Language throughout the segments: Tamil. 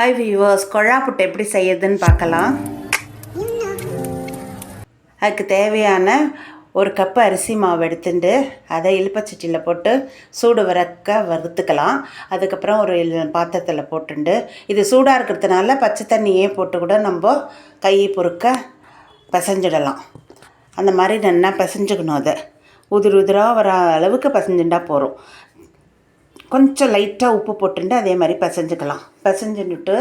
ஹாய் வியூவர்ஸ் கொழா புட்டு எப்படி செய்யறதுன்னு பார்க்கலாம். அதுக்கு தேவையான ஒரு கப்பு அரிசி மாவு எடுத்துட்டு அதை இழுப்பச்சட்டியில் போட்டு சூடு வரக்க வறுத்துக்கலாம். அதுக்கப்புறம் ஒரு பாத்திரத்தில் போட்டுண்டு. இது சூடாக இருக்கிறதுனால பச்சை தண்ணியே போட்டு கூட நம்ம கையை பொறுக்க பிசைஞ்சிடலாம். அந்த மாதிரி நல்லா பிசைஞ்சுக்கணும் அதை. உதிர் உதிராக வர அளவுக்கு பிசைஞ்சுட்டா போகிறோம் கொஞ்சம் லைட்டாக உப்பு போட்டுட்டு அதே மாதிரி பிசைஞ்சுக்கலாம். பிசைஞ்சுட்டு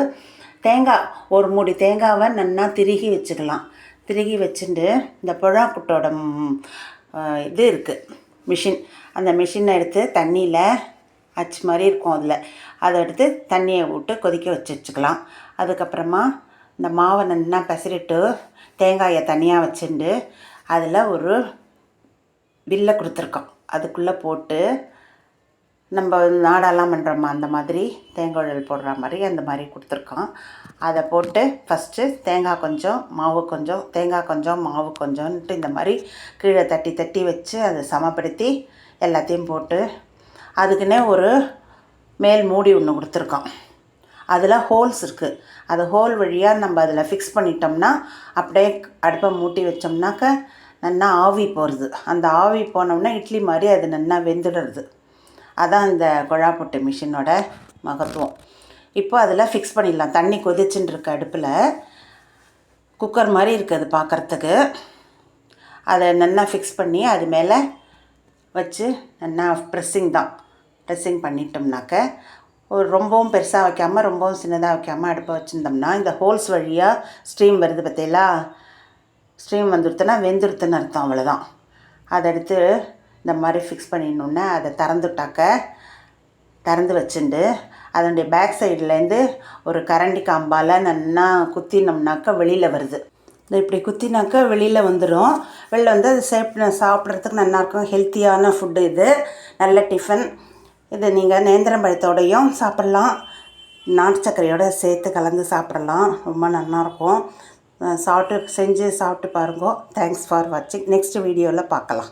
தேங்காய் ஒரு மூடி தேங்காவை நல்லா திருகி வச்சுக்கலாம். திருகி வச்சுட்டு இந்த புழாக்குட்டோட இது இருக்குது மிஷின் அந்த மிஷினை எடுத்து தண்ணியில் அச்சு மாதிரி இருக்கும் அதில். அதை எடுத்து தண்ணியை விட்டு கொதிக்க வச்சு வச்சுக்கலாம். அதுக்கப்புறமா இந்த மாவை நல்லா பிசறிட்டு தேங்காயை தனியாக வச்சுட்டு அதில் ஒரு பில்லை கொடுத்துருக்கோம். அதுக்குள்ளே போட்டு நம்ம நாடெல்லாம் பண்ணுறோமா அந்த மாதிரி தேங்காய் உழல் போடுற மாதிரி அந்த மாதிரி கொடுத்துருக்கோம். அதை போட்டு ஃபஸ்ட்டு தேங்காய் கொஞ்சம் மாவு கொஞ்சம் தேங்காய் கொஞ்சம் மாவு கொஞ்சம்ன்ட்டு இந்த மாதிரி கீழே தட்டி தட்டி வச்சு அதை சமப்படுத்தி எல்லாத்தையும் போட்டு அதுக்குன்னே ஒரு மேல் மூடி ஒன்று கொடுத்துருக்கோம். அதில் ஹோல்ஸ் இருக்குது அது ஹோல் வழியாக நம்ம அதில் ஃபிக்ஸ் பண்ணிட்டோம்னா அப்படியே அடுப்பை மூட்டி வச்சோம்னாக்க நல்லா ஆவி போகிறது அந்த ஆவி போனோம்னா இட்லி மாதிரி அது நல்லா வெந்துடுறது. அதான் இந்த குழாப்புட்டு மிஷினோட மகத்துவம். இப்போ அதில் ஃபிக்ஸ் பண்ணிடலாம். தண்ணி கொதிச்சுன்னு இருக்க அடுப்பில் குக்கர் மாதிரி இருக்குது அது பார்க்குறதுக்கு. அதை நல்லா ஃபிக்ஸ் பண்ணி அது மேலே வச்சு நல்லா ப்ரெஸ்ஸிங் தான். ப்ரெஸ்ஸிங் பண்ணிட்டோம்னாக்க ஒரு ரொம்பவும் பெருசாக வைக்காமல் ரொம்பவும் சின்னதாக வைக்காமல் அடுப்பை வச்சுருந்தோம்னா இந்த ஹோல்ஸ் வழியாக ஸ்ட்ரீம் வருது பார்த்தீங்களா? ஸ்ட்ரீம் வந்துடுத்துனா வெந்துடுத்துன்னு அர்த்தம் அவ்வளோதான் அதை எடுத்து இந்த மாதிரி ஃபிக்ஸ் பண்ணிடணுன்னா அதை திறந்துட்டாக்க திறந்து வச்சுட்டு அதனுடைய பேக் சைட்லேருந்து ஒரு கரண்டி காம்பால் நல்லா குத்தினோம்னாக்கா வெளியில் வருது. இந்த இப்படி குத்தினாக்கா வெளியில் வந்துடும் வெளில வந்து அது சேப் சாப்பிட்றதுக்கு நல்லாயிருக்கும் ஹெல்த்தியான ஃபுட்டு இது. நல்ல டிஃபன் இது நீங்கள் நேந்திரம் பழத்தோடையும் சாப்பிட்லாம். நாட்டு சர்க்கரையோட சேர்த்து கலந்து சாப்பிடலாம். ரொம்ப நல்லாயிருக்கும் சாப்பிட்டு செஞ்சு சாப்பிட்டு பாருங்க. தேங்க்ஸ் ஃபார் வாட்சிங் நெக்ஸ்ட் வீடியோவில் பார்க்கலாம்.